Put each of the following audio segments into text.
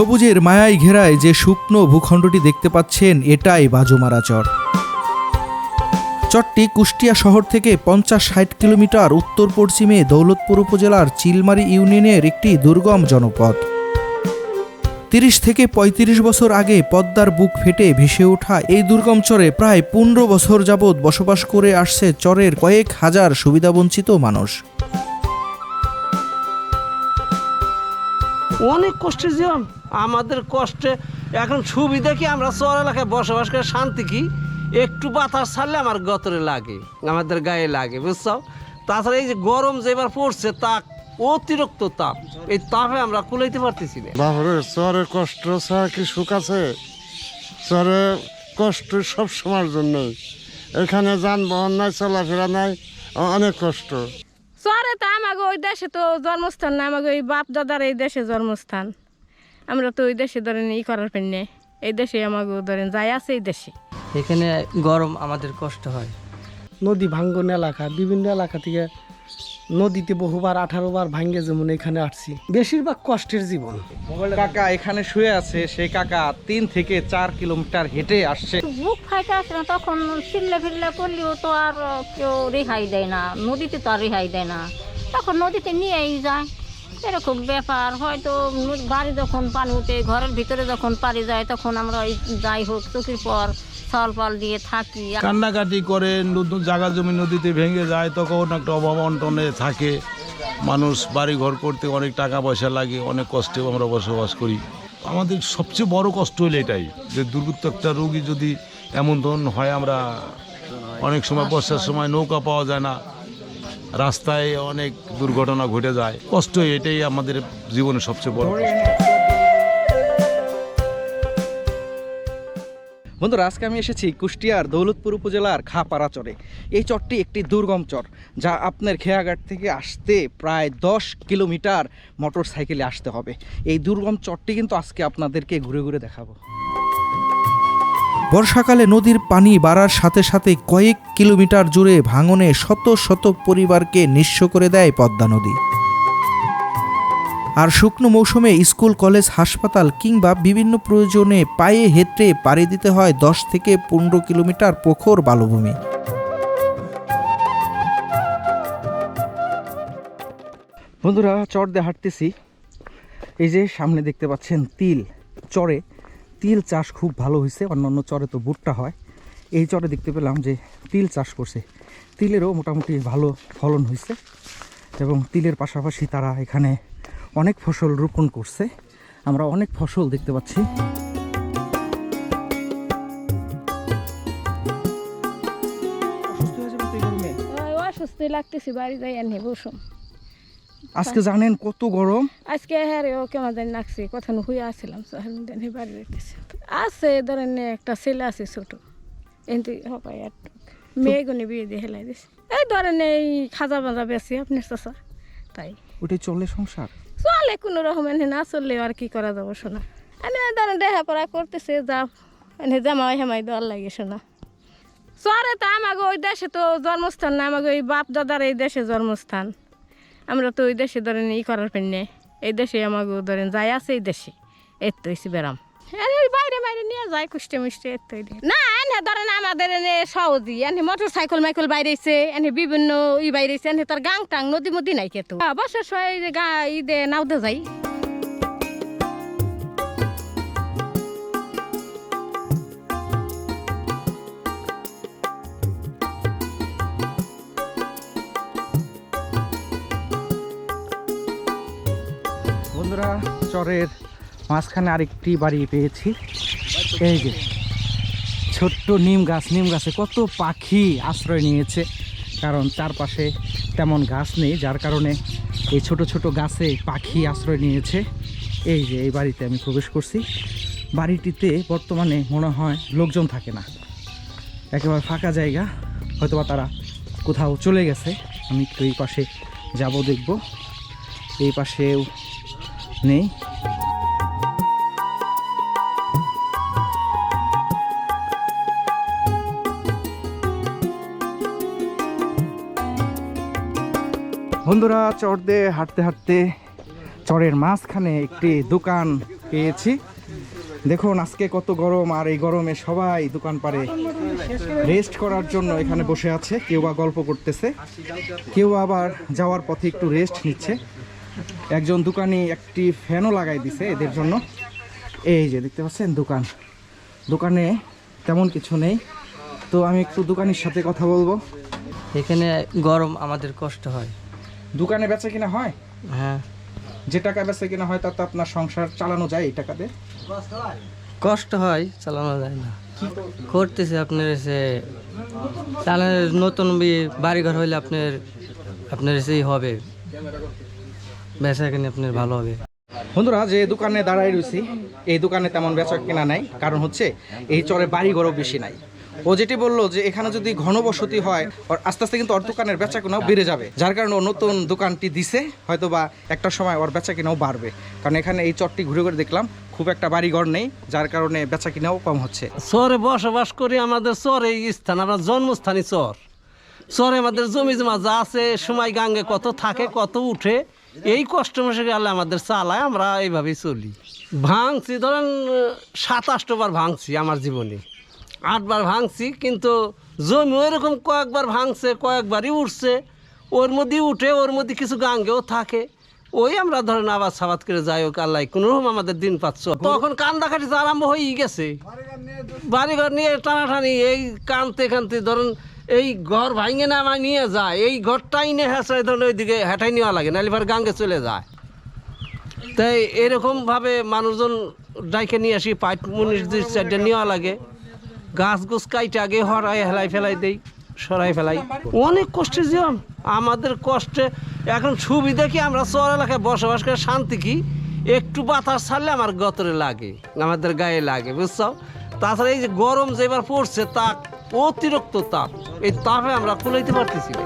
সবুজের মায়ায় ঘেরায় যে শুকনো ভূখণ্ডটি দেখতে পাচ্ছেন, এটাই বাজুমারা চর চরটি কুষ্টিয়া শহর থেকে পঞ্চাশ ষাট কিলোমিটার উত্তর পশ্চিমে দৌলতপুর উপজেলার চিলমারি ইউনিয়নের একটি দুর্গম জনপদ। তিরিশ থেকে ৩৫ বছর আগে পদ্মার বুক ফেটে ভেসে ওঠা এই দুর্গম চরে প্রায় পনেরো বছর যাবৎ বসবাস করে আসছে চরের কয়েক হাজার সুবিধাবঞ্চিত মানুষ। অনেক কষ্টের জীবন আমাদের কষ্টে এখন সুবিধা কি? আমরা চর এলাকায় বসবাস করে শান্তি কি? একটু বাতাস ছাড়লে আমার গতরে লাগে আমাদের গায়ে লাগে বুঝছ? তাছাড়া এই যে গরম যে এবার পড়ছে তা অতিরিক্ত তাপ। এই তাপে আমরা কুলাইতে পারতেছি না। বাবরে চরের কষ্ট ছাড়া কি সুখ আছে? চরে কষ্ট সব সময়ের জন্যই। এখানে যানবাহন নাই চলাফেরা নাই অনেক কষ্ট। চরে তো আমাকে ওই দেশে তো জন্মস্থান না আমাকে ওই বাপ দাদার এই দেশে জন্মস্থান। আমরা তো ওই দেশে ধরেন ই করার পেনে এই দেশে আমাকে ধরেন যাই আছে এই দেশে। এখানে গরম আমাদের কষ্ট হয়। নদী ভাঙ্গন এলাকা বিভিন্ন এলাকা থেকে নদীতে বহুবার আঠারো বার ভাঙ্গে যেমন এখানে আসছি। বেশিরভাগ কষ্টের জীবন। কাকা এখানে শুয়ে আছে সেই কাকা তিন থেকে চার কিলোমিটার হেঁটে আসছে। বুক ফাইটে আসে না তখন চিল্লে ফিল্লে করলেও তো আর কেউ রেহাই দেয় না নদীতে তো আর রেহাই দেয় না। তখন নদীতে নিয়েই যায়। এরকম ব্যাপার। হয়তো বাড়ি যখন পানি উঠে, ঘরের ভিতরে যখন পানি যায়, তখন আমরা ওই যাই হোক, চোখের পর চাল পাল দিয়ে থাকি। কান্নাকাটি করে নতুন জায়গা জমি নদীতে ভেঙে যায়, তখন একটা অভাব অন্টনে থাকে। মানুষ বাড়ি ঘর করতে অনেক টাকা পয়সা লাগে, অনেক কষ্টে আমরা বসবাস করি। আমাদের সবচেয়ে বড় কষ্ট হলো এটাই, যে দুর্বৃত্ত একটা রোগী যদি এমন ধরুন হয়, আমরা অনেক সময় বর্ষার সময় নৌকা পাওয়া যায় না। রাস্তায় অনেক দুর্ঘটনা ঘটে যায়। কষ্ট এটাই আমাদের জীবনের সবচেয়ে বড় বন্ধুরা, আজকে আমি এসেছি কুষ্টিয়ার দৌলতপুর উপজেলার খাপাড়া চরে এই চরটি একটি দুর্গম চর, যা আপনার খেয়াঘাট থেকে আসতে প্রায় দশ কিলোমিটার মোটর সাইকেলে আসতে হবে। এই দুর্গম চরটি কিন্তু আজকে আপনাদেরকে ঘুরে ঘুরে দেখাবো। বর্ষাকালে নদীর পানি বাড়ার সাথে সাথে কয়েক কিলোমিটার জুড়ে ভাঙনে শত শত পরিবারকে নিঃস্ব করে দেয় পদ্মা নদী। আর শুকনো মৌসুমে স্কুল, কলেজ, হাসপাতাল কিংবা বিভিন্ন প্রয়োজনে পায়ে হেঁটে পাড়ি দিতে হয় দশ থেকে পনেরো কিলোমিটার পোখর বালুভূমি। বন্ধুরা, চর দিয়ে হাঁটতেছি। এই যে সামনে দেখতে পাচ্ছেন তিল, চরে তিল চাষ খুব ভালো হয়েছে অন্যান্য চরে তো ভুট্টা হয়। এই চরে দেখতে পেলাম যে তিল চাষ করছে। তিলেরও মোটামুটি ভালো ফলন হয়েছে এবং তিলের পাশাপাশি তারা এখানে অনেক ফসল রোপণ করছে। আমরা অনেক ফসল দেখতে পাচ্ছি। অসুস্থ লাগতেছি বাড়ি যাই আনি বসুন। আজকে জানেন কত গরম? আজকে হ্যাঁ রে ও কেমন জানি লাগছে কথা হুয়ে আসছিলাম দিন বাড়ি যাইতেছে। আছে ধরেন একটা ছেলে আছে ছোট। এনতি হবাই একটু মেয়েগুনি বিয়ে দিয়ে হেলাই দিছে। এই ধরেন এই খাজা বাজা বেশি আপনার চাষা তাই। ওটাই চলে সংসার? চলে কোনো রকম এনে না চললেও আর কি করা যাব শোনা। এনে ধরেন দেখা পড়া করতেছে যা এনে জামাই হেমাই দেওয়ার লাগে শোনা। চরে তো আমাকে ওই দেশে তো জন্মস্থান না আমাকে ওই বাপ দাদার এই দেশে জন্মস্থান। আমরা তো ওই দেশে ধরেন ই করার পেনে এই দেশে আমাকে ধরেন যাই আছে এই দেশে। এর তো হয়েছি বেরাম বাইরে বাইরে নিয়ে যায় কুষ্টে মুষ্টে এর তো না এনে ধরেন আমাদের এনে সহজই। এনে মোটর সাইকেল মাইকেল বাইরেছে এনে বিভিন্ন ই বাইরেছে এনে তার গাং টাং নদী মদি নাই কেতো বছর ছয় যে গা ই দে নাও দে যাই। চরের মাঝখানে আরেকটি বাড়ি পেয়েছি। এই যে, ছোট্ট নিম গাছ, নিম গাছে কত পাখি আশ্রয় নিয়েছে। কারণ চারপাশে তেমন গাছ নেই, যার কারণে এই ছোট ছোট গাছে পাখি আশ্রয় নিয়েছে। এই যে, এই বাড়িতে আমি প্রবেশ করছি। বাড়িটিতে বর্তমানে মনে হয় লোকজন থাকে না। একেবারে ফাঁকা জায়গা, হয়তোবা তারা কোথাও চলে গেছে। আমি একটু এই পাশে যাব, দেখব। এই পাশেও নেই। বন্ধুরা চর দিয়ে হাঁটতে হাঁটতে চরের মাঝখানে একটি দোকান পেয়েছি। দেখুন, আজকে কত গরম, আর এই গরমে সবাই দোকান পারে রেস্ট করার জন্য এখানে বসে আছে। কেউ বা গল্প করতেছে, কেউ আবার যাওয়ার পথে একটু রেস্ট নিচ্ছে। একজন দোকানি একটি ফ্যানও লাগাই দিছে এদের জন্য। এই যে, দেখতে পাচ্ছেন দোকান। দোকানে তেমন কিছু নেই। তো আমি একটু দোকানির সাথে কথা বলব। এখানে গরম আমাদের কষ্ট হয়। দোকানে বেচা কিনা হয়? হ্যাঁ। যে টাকা বেচা কিনা হয় তাতে আপনার সংসার চালানো যায় এই টাকাতে? কষ্ট হয় চালানো যায় না। করতেছে আপনার সে চালানোর নতুন বি- বাড়িঘর হইলে আপনার আপনার সেই হবে। বেচা কিনে আপনার ভালো হবে। বন্ধুরা যে দোকানে দাঁড়াই রয়েছি এই দোকানে তেমন বেচা কেনা নাই। কারণ হচ্ছে এই চরে বাড়ি ঘরও বেশি নাই। ও যেটি বলল যে এখানে যদি ঘনবসতি হয় আস্তে আস্তে কিন্তু ওর দোকানের বেচা কেনাও বেড়ে যাবে। যার কারণে ও নতুন দোকানটি দিছে হয়তো বা একটা সময় ওর বেচা কেনাও বাড়বে। কারণ এখানে এই চরটি ঘুরে ঘুরে দেখলাম, খুব একটা বাড়ি ঘর নেই, যার কারণে বেচা কিনাও কম হচ্ছে। চরে বসবাস করি আমাদের চর এই স্থান আমরা জন্মস্থানই চর। চরে আমাদের জমি জমা যা আছে, সময় গাঙ্গে কত থাকে, কত উঠে, এই কষ্ট মশে গেলে আমাদের চালায়, আমরা এইভাবেই চলি। ভাঙছি, ধরেন সাতাশটো বার ভাঙছি আমার জীবনে। আটবার ভাঙছি, কিন্তু জমি ওইরকম কয়েকবার ভাঙছে, কয়েকবারই উঠছে। ওর মধ্যেই উঠে, ওর মধ্যে কিছু গাঙ্গেও থাকে। ওই আমরা ধরেন আবাদ সাবাদ করে যাই হোক, আল্লাহ কোনোরকম আমাদের দিন পাচ্ছ। তখন কান্দাকাটি আরম্ভ হয়েই গেছে। বাড়িঘর নিয়ে টানাটানি, এই কানতে কানতে ধরুন এই ঘর ভাঙে না আমার নিয়ে যায়, এই ঘরটাই নিয়ে হেঁচাই ধরুন ওইদিকে হেঁটাই নেওয়া লাগে, নাহলে এবার গাঙ্গে চলে যায়। তাই এরকমভাবে মানুষজন ডাইকে নিয়ে আসি পাইট মুনিশ দুই নেওয়া লাগে। গাছ গুছ কাইটে আগে হরাই, হেলাই ফেলাই দেই, সরাই ফেলাই। অনেক কষ্টে জীবন আমাদের কষ্টে। এখন সুবিধা কি আমরা চর এলাকায় বসবাস করে, শান্তি কি? একটু বাতাস ছাড়লে আমার গতরে লাগে, আমাদের গায়ে লাগে, বুঝছ? তাছাড়া এই যে গরম যে এবার পড়ছে তাপ অতিরিক্ত তাপ। এই তাপে আমরা কুলাইতে পারতেছি না।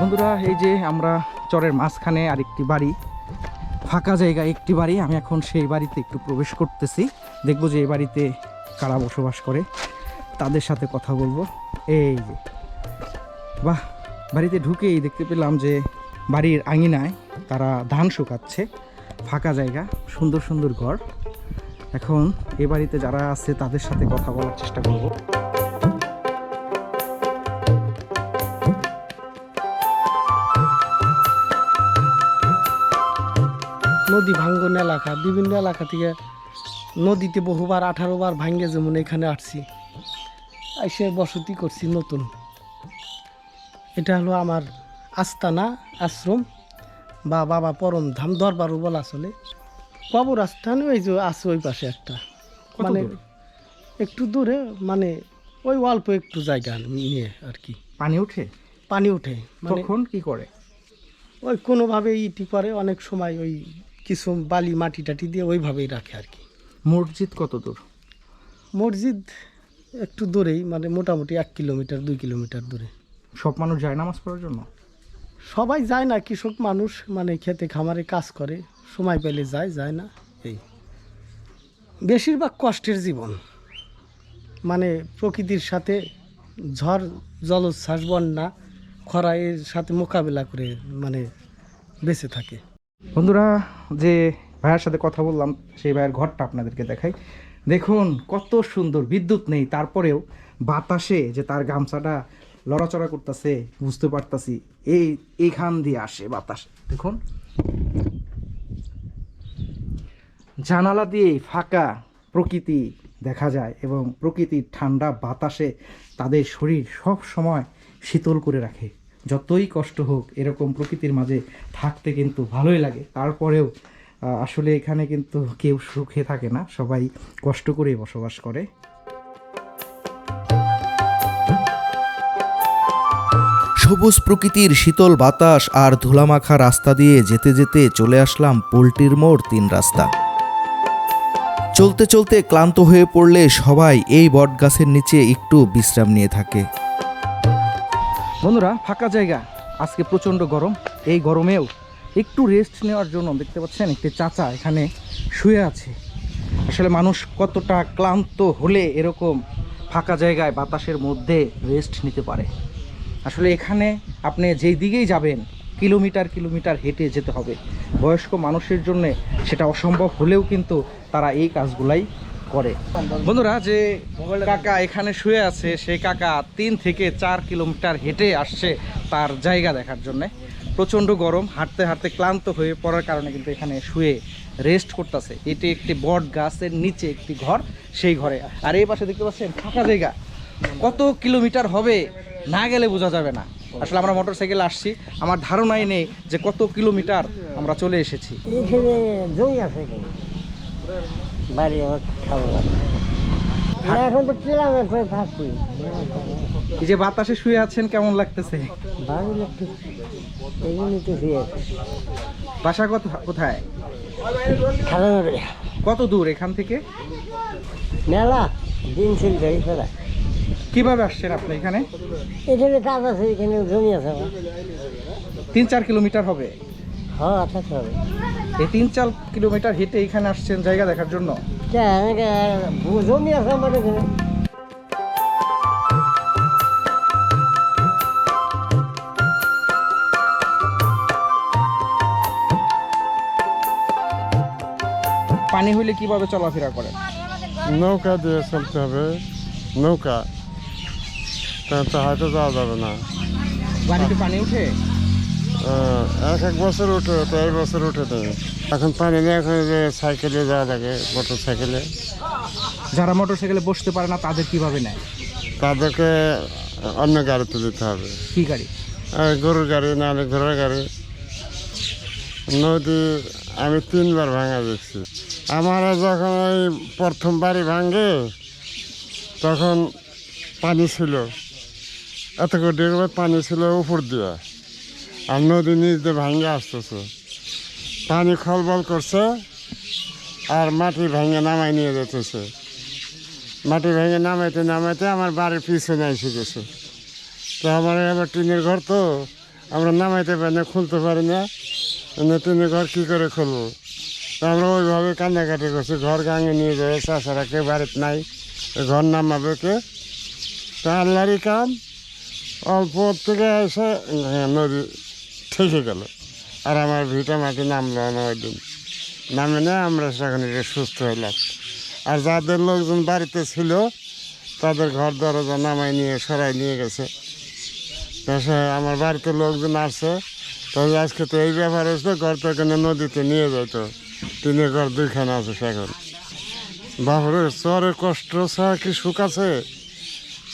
বন্ধুরা, এই যে আমরা চরের মাঝখানে আরেকটি বাড়ি, ফাঁকা জায়গা একটি বাড়ি, আমি এখন সেই বাড়িতে একটু প্রবেশ করতেছি। দেখব যে এই বাড়িতে কারা বসবাস করে, তাদের সাথে কথা বলব। এই যে, বাহ, বাড়িতে ঢুকেই দেখতে পেলাম যে বাড়ির আঙিনায় তারা ধান শুকাচ্ছে, ফাঁকা জায়গা, সুন্দর সুন্দর ঘর। এখন এ বাড়িতে যারা আছে, তাদের সাথে কথা বলার চেষ্টা করব। নদী ভাঙ্গন এলাকা বিভিন্ন এলাকা থেকে নদীতে বহুবার আঠারো বার ভাঙ্গে যেমন এখানে আসছি। এসে বসতি করছি নতুন। এটা হলো আমার আস্তানা আশ্রম বা বাবা পরম ধাম দরবারও বলা চলে কবর আস্থান ওই যে আছে ওই পাশে একটা। মানে একটু দূরে মানে ওই অল্প একটু জায়গা নিয়ে আর কি। পানি উঠে? পানি উঠে মানে তখন কি করে? ওই কোনোভাবে ইটি করে অনেক সময় ওই কিছু বালি মাটি টাটি দিয়ে ওইভাবেই রাখে আর কি। মসজিদ কত দূর? মসজিদ একটু দূরেই মানে মোটামুটি এক কিলোমিটার দুই কিলোমিটার দূরে। সব মানুষ যায় নামাজ পড়ার জন্য? সবাই যায় না কৃষক মানুষ মানে খেতে খামারে কাজ করে সময় পেলে যায় যায় না এই। বেশিরভাগ কষ্টের জীবন। মানে প্রকৃতির সাথে ঝড় জলোচ্ছ্বাস বন্যা খরা এর সাথে মোকাবেলা করে মানে বেঁচে থাকে। বন্ধুরা, যে ভাইয়ের সাথে কথা বললাম, সেই ভাইয়ের ঘরটা আপনাদেরকে দেখাই। দেখুন, কত সুন্দর, বিদ্যুৎ নেই। তারপরেও বাতাসে যে তার গামছাটা লড়াচড়া করতেছে, বুঝতে পারতাছি, এই, এইখান দিয়ে আসে বাতাস। দেখুন। জানালা দিয়ে ফাঁকা প্রকৃতি দেখা যায় এবং প্রকৃতির ঠান্ডা বাতাসে তাদের শরীর সব সময় শীতল করে রাখে। যতই কষ্ট হোক, এরকম প্রকৃতির মাঝে থাকতে কিন্তু ভালোই লাগে। তারপরেও আসলে এখানে কিন্তু কেউ সুখে থাকে না, সবাই কষ্ট করে বসবাস করে। সবুজ প্রকৃতির শীতল বাতাস আর ধুলামাখা রাস্তা দিয়ে যেতে যেতে চলে আসলাম পোল্ট্রির মোড় তিন রাস্তা। চলতে চলতে ক্লান্ত হয়ে পড়লে সবাই এই বট গাছের নিচে একটু বিশ্রাম নিয়ে থাকে। বন্ধুরা, ফাঁকা জায়গা। আজকে প্রচণ্ড গরম। এই গরমেও একটু রেস্ট নেওয়ার জন্য দেখতে পাচ্ছেন, একটি চাচা এখানে শুয়ে আছে। আসলে মানুষ কতটা ক্লান্ত হলে এরকম ফাঁকা জায়গায়, বাতাসের মধ্যে রেস্ট নিতে পারে। আসলে এখানে আপনি যেই দিকেই যাবেন, কিলোমিটার কিলোমিটার হেঁটে যেতে হবে। বয়স্ক মানুষের জন্য সেটা অসম্ভব হলেও কিন্তু তারা এই কাজগুলাই করে। বন্ধুরা যে কাকা এখানে শুয়ে আছে সেই কাকা তিন থেকে চার কিলোমিটার হেঁটে আসছে তার জায়গা দেখার জন্য। প্রচণ্ড গরম হাঁটতে হাঁটতে ক্লান্ত হয়ে পড়ার কারণে কিন্তু এখানে শুয়ে রেস্ট করতেছে। এটি একটি বট গাছের নিচে একটি ঘর সেই ঘরে। আর এই পাশে দেখতে পাচ্ছেন ফাঁকা জায়গা। কত কিলোমিটার হবে না গেলে বোঝা যাবে না। আসলে আমরা মোটর সাইকেল আসছি আমার ধারণাই নেই যে কত কিলোমিটার আমরা চলে এসেছি। বাড়ি আমার খাব। এখন তো কিলামে করে থাকছি এই যে বাতাসে শুয়ে আছেন কেমন লাগতেছে? ভালো লাগতেছে। এগুলি তো শুয়ে আছে। বাসা কত কোথায়? কত দূর এখান থেকে? মেলা দিন ছিল গাড়ি ফেলা কীভাবে আসছেন আপনি এখানে? এখানে কাজ আছে এখানে জমি আছে আমার। তিন চার কিলোমিটার হবে। হ্যাঁ থাকতে হবে। এই তিন চার কিলোমিটার হেঁটে এখানে আসছেন জায়গা দেখার জন্য? জমি আছে আমার পানি হইলে কীভাবে চলাফেরা করেন? নৌকা দিয়ে চলতে হবে। নৌকা। তা তো যাওয়া যাবে না। বাড়িতে পানি উঠে এক এক বছর উঠে তো এই বছর উঠে নেই এখন পানি নেই এখন যে সাইকেলে যাওয়া লাগে মোটর সাইকেলে যারা মোটর সাইকেলে বসতে পারে না তাদের কীভাবে নেয়? তাদেরকে অন্য গাড়িতে দিতে হবে। কি গাড়ি? গরুর গাড়ি নাহলে ঘোড়ার গাড়ি। নদী আমি তিনবার ভাঙা দেখছি। আমার যখন ওই প্রথম বাড়ি ভাঙে তখন পানি ছিল। এত কোটি পানি ছিল উপর দিয়ে। আর নদী নিচ দিয়ে ভাঙে আসতেছে। পানি খলবল করছে আর মাটি ভেঙে নামাই নিয়ে যেতেছে। মাটি ভেঙে নামাইতে নামাইতে আমার বাড়ির পিছনে এসে গেছে। তো আমার এবার টিনের ঘর তো আমরা নামাইতে পারি না খুলতে পারি না। টিনের ঘর কী করে খুলবো? তো আমরা ওইভাবে কান্নাকাটি করছি ঘর গাঙে নিয়ে যাবে চাষারা কেউ বাড়িতে নাই ঘর নামাবে কে? তা আল্লাহরই কাম অল্প থেকে এসে হ্যাঁ, নদী ঠেকে গেল। আর আমার ভিটা মাটি নামলো না ওই দিন। নামে না আমরা সেখানে সুস্থ হইলাম। আর যাদের লোকজন বাড়িতে ছিল, তাদের ঘর দরজা নামাই নিয়ে সরাই নিয়ে গেছে। আমার বাড়িতে লোকজন আসছে। তবে আজকে তো এই ব্যাপার হচ্ছে ঘর তো এখানে নদীতে নিয়ে যেত টিনের ঘর দুইখানে আছে সেখানে। বাপরে, চরে কষ্ট ছাড়া কি সুখ আছে?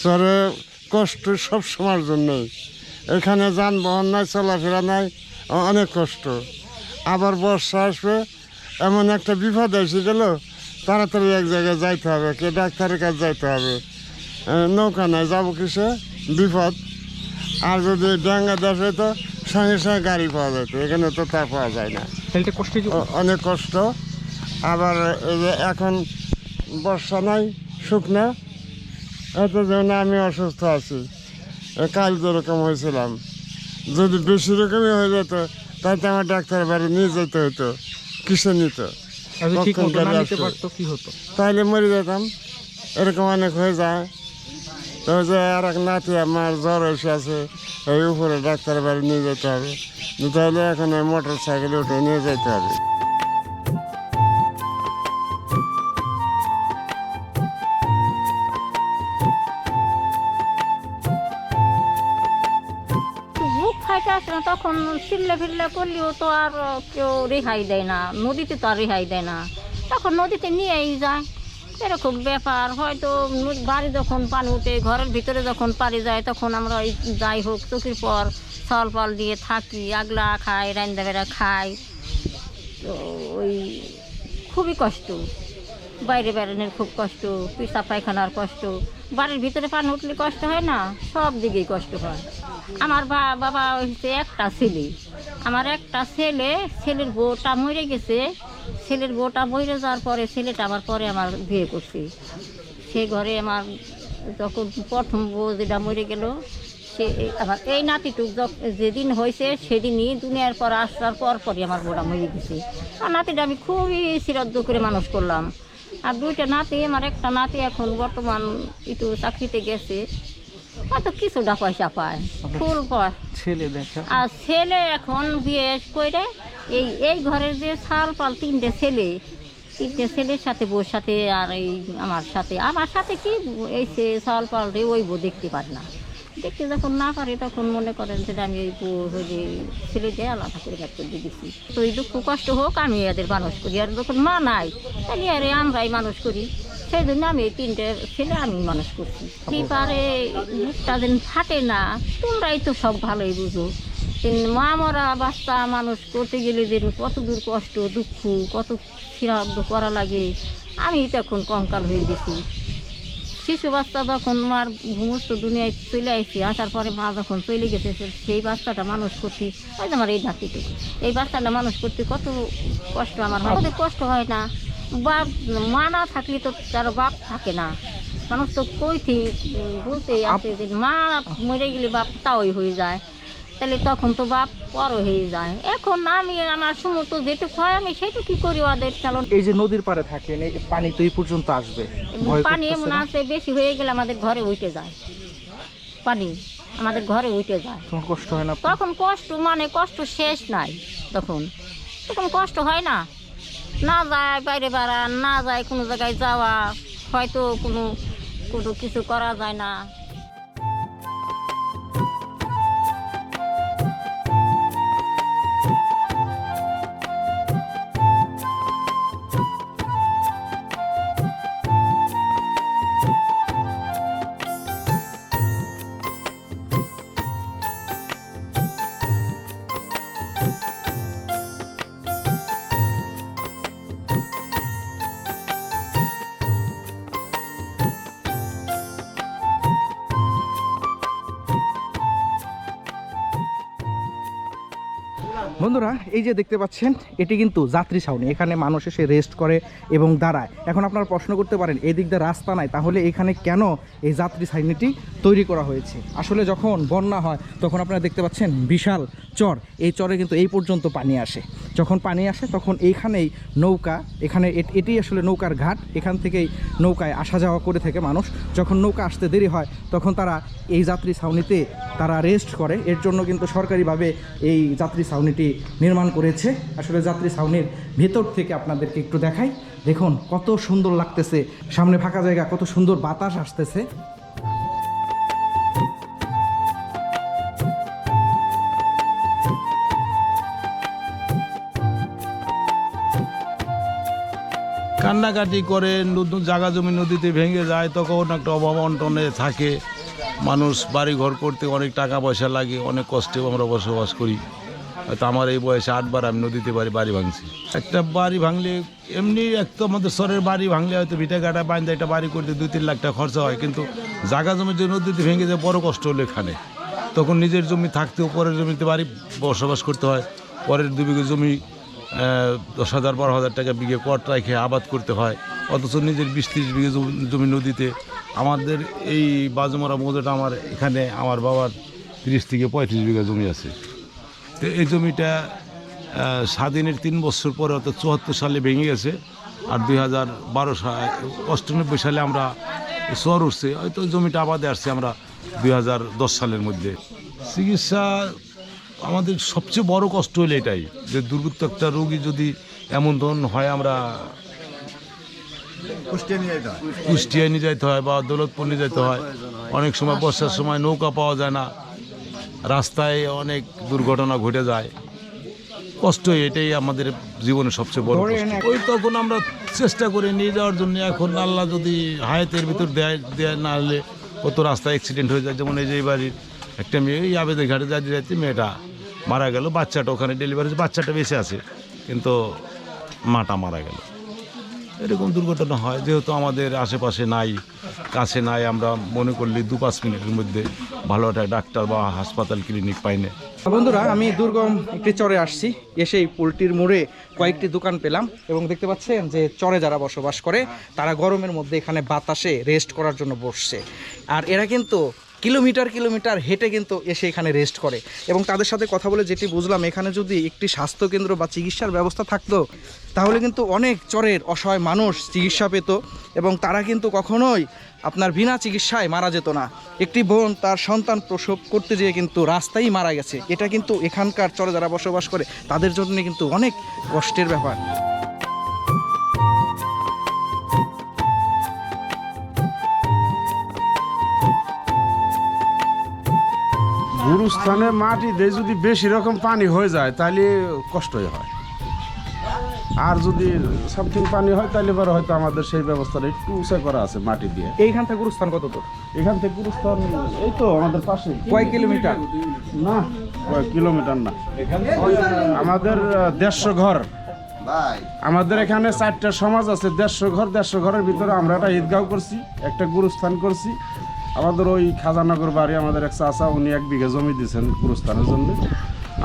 চরে কষ্ট সব সময়ের জন্যই। এখানে যানবাহন নাই চলাফেরা নাই অনেক কষ্ট। আবার বর্ষা আসবে এমন একটা বিপদ এসে গেল তাড়াতাড়ি এক জায়গায় যাইতে হবে কে ডাক্তারের কাছে যাইতে হবে। নৌকা নাই যাব কিসে? বিপদ। আর যদি ডাঙ্গা দেশ হইতো সঙ্গে সঙ্গে গাড়ি পাওয়া যেত এখানে তো তা পাওয়া যায় না। তো অনেক কষ্ট। আবার এখন বর্ষা নাই শুকনা এত যেমন আমি অসুস্থ আছি। কাল যেরকম হয়েছিলাম। যদি বেশি রকমই হয়ে যেত তাতে আমার ডাক্তার বাড়ি নিয়ে যেতে হতো কিসে নিত? তাহলে মরে যেতাম। এরকম অনেক হয়ে যায়। তো যে আর এক নাতি আমার জ্বর এসে আছে এই উপরে ডাক্তার বাড়ি নিয়ে যেতে হবে। তাহলে এখন মোটর সাইকেলে উঠে নিয়ে যেতে হবে। ফাইটে আসে না, তখন চিল্লা ফিরলে করলেও তো আর কেউ রেহাই দেয় না, নদীতে তো আর রেহাই দেয় না। তখন নদীতে নিয়েই যায়। এরকম ব্যাপার, হয়তো বাড়ি যখন পানি উঠে, ঘরের ভিতরে যখন পানি যায়, তখন আমরা ওই যাই হোক, চোখের পর চাল পাল দিয়ে থাকি, আগলা খাই রান্দা বেড়া খাই। তো ওই খুবই কষ্ট। বাইরে বেড়ানোর খুব কষ্ট পিসা পায়খানার কষ্ট। বাড়ির ভিতরে পানি উঠলে কষ্ট হয় না, সব দিকেই কষ্ট হয়। আমার বাবা হচ্ছে একটা ছেলে। আমার একটা ছেলে, ছেলের বউটা মরে গেছে। ছেলের বউটা মরে যাওয়ার পরে ছেলেটা আমার পরে আমার বিয়ে করছে। সে ঘরে আমার যখন প্রথম বউ যেটা মরে গেল, সে আমার এই নাতিটুক যেদিন হয়েছে সেদিনই দুনিয়ার পর আসার পর পরই আমার বউটা মরে গেছে। আর নাতিটা আমি খুবই শ্রদ্ধ করে মানুষ করলাম। আর দুইটা নাতি, আমার একটা নাতি এখন বর্তমান একটু চাকরিতে গেছে। হয়তো কিছুটা পয়সা পায় ফুল পায় ছেলে দেখা। আর ছেলে এখন বিয়ে করে এই এই ঘরের যে সাল পাল তিনটে ছেলে তিনটে ছেলের সাথে বউর সাথে আর এই আমার সাথে। আমার সাথে কি এই সে সাল পাল রে ওই বউ দেখতে পারে না। দেখতে যখন না পারে তখন মনে করেন যে আমি এই যে ছেলেকে আলাদা করে ব্যাগ করে দিয়ে দিচ্ছি তো এই দুঃখ কষ্ট হোক আমি এদের মানুষ করি। আর যখন মা নাই তাহলে আরে আমরাই মানুষ করি। সেই জন্য আমি তিনটে ছেলে আমি মানুষ করছি। পারে যেন ফাটে না, তোমরাই তো সব ভালোই বুঝো। মা মরা বাচ্চা মানুষ করতে গেলে যে কত দূর কষ্ট, দুঃখ, কত শ্রাদ্ধ করা লাগে, আমি তখন কঙ্কাল হয়ে গেছি। শিশু বাচ্চা যখন মার ভূমস্ত দুনিয়ায় চলে আসছি আসার পরে মা যখন চলে গেছে সেই বাচ্চাটা মানুষ করছি ওই আমার এই নাতিটুকু এই বাচ্চাটা মানুষ করতে কত কষ্ট আমার হয়। কষ্ট হয় না। বাপ মা না থাকলে তো তার বাপ থাকে না। মানুষ তো কইতে বলতে আছে যে মা মরে গেলে বাপ তাওই হয়ে যায়। তাহলে তখন তো বাপ পর হয়ে যায়। এখন আমি আমার সমস্ত যেটুকু হয় আমি সেটুকু করি ওদের চালন এই যে নদীর পাড়ে থাকেন এই পানি তো এই পর্যন্ত আসবে। পানি এমন? আছে বেশি হয়ে গেলে আমাদের ঘরে উঠে যায়। পানি আমাদের ঘরে উঠে যায়। তোমার কষ্ট হয় না? তখন কষ্ট মানে কষ্ট শেষ নাই তখন। তখন কষ্ট হয় না। না যায় বাইরে বেড়ান, না যায় কোনো জায়গায় যাওয়া, হয়তো কোনো কোনো কিছু করা যায় না। বন্ধুরা, এই যে দেখতে পাচ্ছেন, এটি কিন্তু যাত্রী ছাউনি। এখানে মানুষ এসে রেস্ট করে এবং দাঁড়ায়। এখন আপনারা প্রশ্ন করতে পারেন এই দিক দিয়ে রাস্তা নাই, তাহলে এখানে কেন এই যাত্রী ছাউনিটি তৈরি করা হয়েছে? আসলে যখন বন্যা হয়, তখন আপনারা দেখতে পাচ্ছেন বিশাল চর। এই চরে কিন্তু এই পর্যন্ত পানি আসে। যখন পানি আসে, তখন এইখানেই নৌকা, এখানে এট- আসলে নৌকার ঘাট। এখান থেকেই নৌকায় আসা যাওয়া করে থাকে মানুষ। যখন নৌকা আসতে দেরি হয়, তখন তারা এই যাত্রী ছাউনিতে তারা রেস্ট করে। এর জন্য কিন্তু সরকারিভাবে এই যাত্রী ছাউনিটি নির্মাণ করেছে। আসলে যাত্রী ছাউনির ভেতর থেকে আপনাদেরকে একটু দেখাই। দেখুন, কত সুন্দর লাগতেছে। সামনে ফাঁকা জায়গা, কত সুন্দর বাতাস আসতেছে। কান্নাকাটি করে নতুন জায়গা জমি নদীতে ভেঙে যায়, তখন একটা অভাব অন্টনে থাকে। মানুষ বাড়ি ঘর করতে অনেক টাকা পয়সা লাগে, অনেক কষ্টেও আমরা বসবাস করি। হয়তো আমার এই বয়সে আটবার আমি নদীতে বাড়ি বাড়ি ভাঙছি। একটা বাড়ি ভাঙলে এমনি এক তো আমাদের শহরের বাড়ি ভাঙলে হয়তো ভিটা কাটা বাইন্দা একটা বাড়ি করতে দুই তিন লাখ টাকা খরচা হয়, কিন্তু জায়গা জমি যে নদীতে ভেঙে যায়, বড় কষ্ট হলো এখানে। তখন নিজের জমি থাকতেও পরের জমিতে বাড়ি বসবাস করতে হয়। পরের দু বিঘে জমি দশ হাজার, বারো হাজার টাকা বিঘে কট রেখে আবাদ করতে হয়। অথচ নিজের বিশ ত্রিশ বিঘে জমি নদীতে। আমাদের এই বাজুমারা মৌজাটা আমার এখানে, আমার বাবার তিরিশ থেকে পঁয়ত্রিশ বিঘা জমি আছে। তো এই জমিটা স্বাধীনের তিন বছর পরে অর্থাৎ চুয়াত্তর সালে ভেঙে গেছে আর দুই হাজার বারো সালে অষ্টানব্বই সালে আমরা শহর উঠছে। হয়তো জমিটা আবাদে আসছে আমরা দুই হাজার দশ সালের মধ্যে। চিকিৎসা আমাদের সবচেয়ে বড় কষ্ট হলো এটাই যে দুর্বৃত্ত একটা রোগী যদি এমন ধরনের হয় আমরা কুষ্টিয়া নিয়ে যাইতে হয়। বা দৌলতপুর নিয়ে যেতে হয়। অনেক সময় বর্ষার সময় নৌকা পাওয়া যায় না। রাস্তায় অনেক দুর্ঘটনা ঘটে যায়। কষ্ট এটাই আমাদের জীবনের সবচেয়ে বড় ওই তখন আমরা চেষ্টা করে নিয়ে যাওয়ার জন্য। এখন আল্লাহ যদি হায়াতের ভিতর দেয় দেয় না হলে কত রাস্তায় অ্যাক্সিডেন্ট হয়ে যায়। যেমন এই যে এই বাড়ির একটা মেয়ে এই আবেদের ঘাটে যাতে যাতে মেয়েটা মারা গেল। বাচ্চাটা ওখানে ডেলিভারি বাচ্চাটা বেঁচে আছে। কিন্তু মাটা মারা গেল। এরকম দুর্ঘটনা হয়, যেহেতু আমাদের আশেপাশে নাই, কাছে নাই, আমরা মনে করলে দু পাঁচ মিনিটের মধ্যে ভালো একটা ডাক্তার বা হাসপাতাল, ক্লিনিক পাই না বন্ধুরা, আমি দুর্গম একটি চরে আসছি, এসেই পোলট্রির মোড়ে কয়েকটি দোকান পেলাম এবং দেখতে পাচ্ছেন যে চরে যারা বসবাস করে, তারা গরমের মধ্যে এখানে বাতাসে রেস্ট করার জন্য বসছে। আর এরা কিন্তু কিলোমিটার কিলোমিটার হেঁটে কিন্তু এসে এখানে রেস্ট করে। এবং তাদের সাথে কথা বলে যেটি বুঝলাম, এখানে যদি একটি স্বাস্থ্যকেন্দ্র বা চিকিৎসার ব্যবস্থা থাকতো, তাহলে কিন্তু অনেক চরের অসহায় মানুষ চিকিৎসা পেত এবং তারা কিন্তু কখনোই আপনার বিনা চিকিৎসায় মারা যেত না। একটি বোন তার সন্তান প্রসব করতে যেয়ে কিন্তু রাস্তায় মারা গেছে। এটা কিন্তু এখানকার চরে যারা বসবাস করে, তাদের জন্য কিন্তু অনেক কষ্টের ব্যাপার। গুরুস্থানে মাটি দিয়ে যদি বেশি রকম পানি হয়ে যায় তাহলে কষ্টই হয়। আর যদি সামথিং পানি হয় তাহলে পরে হয়তো আমাদের সেই ব্যবস্থাটা একটু উঁচা করা আছে মাটি দিয়ে। এইখান থেকে গুরুস্থান কত দূর? এখান থেকে গুরুস্থান এই তো আমাদের পাশে। কয় কিলোমিটার? না কয়েক কিলোমিটার না। আমাদের দেড়শো ঘর। আমাদের এখানে চারটা সমাজ আছে দেড়শো ঘর দেড়শো ঘরের ভিতরে আমরা একটা ঈদগাঁও করছি একটা গুরুস্থান করছি। আমাদের ওই খাজানগর বাড়ি আমাদের এক চাষা উনি এক বিঘা জমি দিয়েছেন গুরুস্থানের জন্য।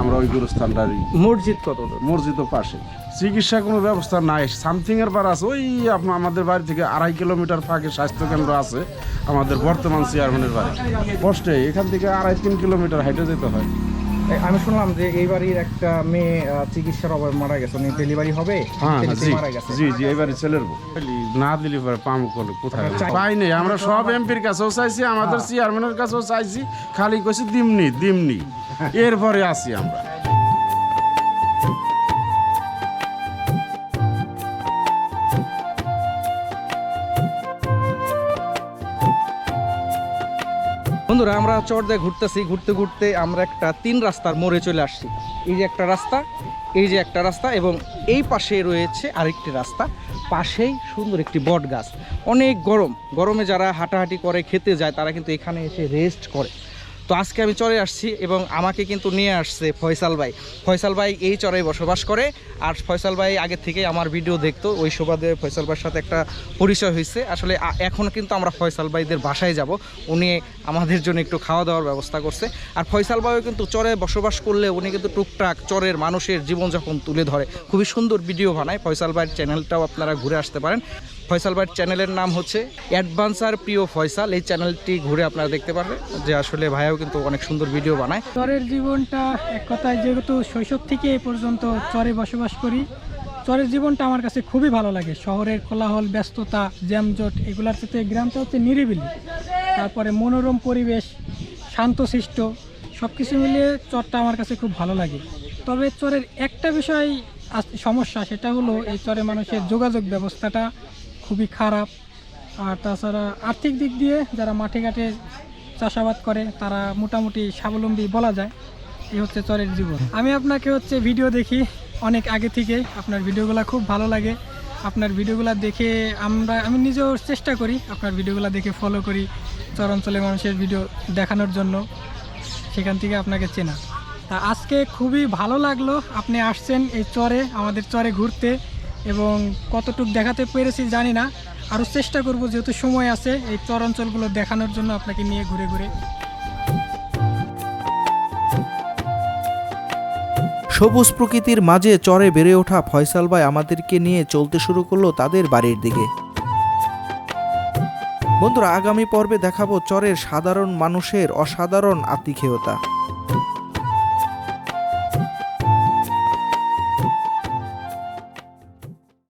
আমরা ওই গুরুস্থানটারই মসজিদ কত মসজিদও পাশে। চিকিৎসা কোনো ব্যবস্থা নাই। সামথিংয়ের এর বার আছে ওই আপনার আমাদের বাড়ি থেকে আড়াই কিলোমিটার ফাঁকে স্বাস্থ্যকেন্দ্র আছে আমাদের বর্তমান চেয়ারম্যানের বাড়ি। কষ্টে এখান থেকে আড়াই তিন কিলোমিটার হাইটে যেতে হয়। আমি শুনলাম যে এই বাড়ির একটা মেয়ে চিকিৎসার অভাবে মারা গেছে। উনি ডেলিভারি হবে? হ্যাঁ জি মারা গেছে। জি জি এবারে ছেলের না ডেলিভারি পরে পাম করলে কোথায়? চাই- পাই নাই আমরা সব এমপির কাছেও চাইছি আমাদের চেয়ারম্যানের কাছেও চাইছি খালি কইছি দিমনি দিমনি। এরপরে আসি আমরা। বন্ধুরা, আমরা চর দিয়ে ঘুরতেছি, ঘুরতে ঘুরতে আমরা একটা তিন রাস্তার মোড়ে চলে আসছি। এই যে একটা রাস্তা, এই যে একটা রাস্তা এবং এই পাশে রয়েছে আরেকটি রাস্তা, পাশেই সুন্দর একটি বট গাছ অনেক গরম, গরমে যারা হাঁটাহাঁটি করে, খেতে যায়, তারা কিন্তু এখানে এসে রেস্ট করে। তো আজকে আমি চরে আসছি এবং আমাকে কিন্তু নিয়ে আসছে ফয়সাল ভাই। ফয়সাল ভাই এই চরে বসবাস করে আর ফয়সাল ভাই আগে থেকে আমার ভিডিও দেখতো। ওই সুবাদে ফয়সাল ভাইয়ের সাথে একটা পরিচয় হয়েছে। আসলে এখন কিন্তু আমরা ফয়সাল ভাইদের বাসায় যাব। উনি আমাদের জন্য একটু খাওয়া দাওয়ার ব্যবস্থা করছে। আর ফয়সাল ভাইও কিন্তু চরে বসবাস করলে উনি কিন্তু টুকটাক চরের মানুষের জীবনযাপন তুলে ধরে। খুবই সুন্দর ভিডিও বানায়। ফয়সাল ভাইয়ের চ্যানেলটাও আপনারা ঘুরে আসতে পারেন। ফয়সাল ভাইয়ের চ্যানেলের নাম হচ্ছে অ্যাডভান্সার প্রিয় ফয়সাল এই চ্যানেলটি ঘুরে আপনারা দেখতে পারবেন যে আসলে ভাইয়াও কিন্তু অনেক সুন্দর ভিডিও বানায়। চরের জীবনটা এক কথায় যেহেতু শৈশব থেকে এ পর্যন্ত চরে বসবাস করি, চরের জীবনটা আমার কাছে খুবই ভালো লাগে। শহরের কোলাহল, ব্যস্ততা, জ্যামজট, এগুলার সাথে গ্রামটা হচ্ছে নিরিবিলি। তারপরে মনোরম পরিবেশ, শান্তশিষ্ট সব কিছু মিলিয়ে চরটা আমার কাছে খুব ভালো লাগে। তবে চরের একটা বিষয় সমস্যা, সেটা হলো এই চরে মানুষের যোগাযোগ ব্যবস্থাটা খুবই খারাপ। আর তাছাড়া আর্থিক দিক দিয়ে যারা মাঠে ঘাটে চাষাবাদ করে, তারা মোটামুটি স্বাবলম্বী বলা যায়। এই হচ্ছে চরের জীবন। আমি আপনাকে হচ্ছে ভিডিও দেখি অনেক আগে থেকে। আপনার ভিডিওগুলো খুব ভালো লাগে। আপনার ভিডিওগুলো দেখে আমরা আমি নিজেও চেষ্টা করি আপনার ভিডিওগুলো দেখে ফলো করি। চর অঞ্চলের মানুষের ভিডিও দেখানোর জন্য সেখান থেকে আপনাকে চেনা। তা আজকে খুবই ভালো লাগল আপনি আসছেন এই চরে, আমাদের চরে ঘুরতে এবং কতটুক দেখাতে পেরেছি জানি না। আরও চেষ্টা করব যেহেতু সময় আছে এই চর অঞ্চলগুলো দেখানোর জন্য আপনাকে নিয়ে ঘুরে ঘুরে। সবুজ প্রকৃতির মাঝে চরে বেড়ে ওঠা ফয়সাল ভাই আমাদেরকে নিয়ে চলতে শুরু করল তাদের বাড়ির দিকে। বন্ধুরা আগামী পর্বে দেখাবো চরের সাধারণ মানুষের অসাধারণ আতিথেয়তা।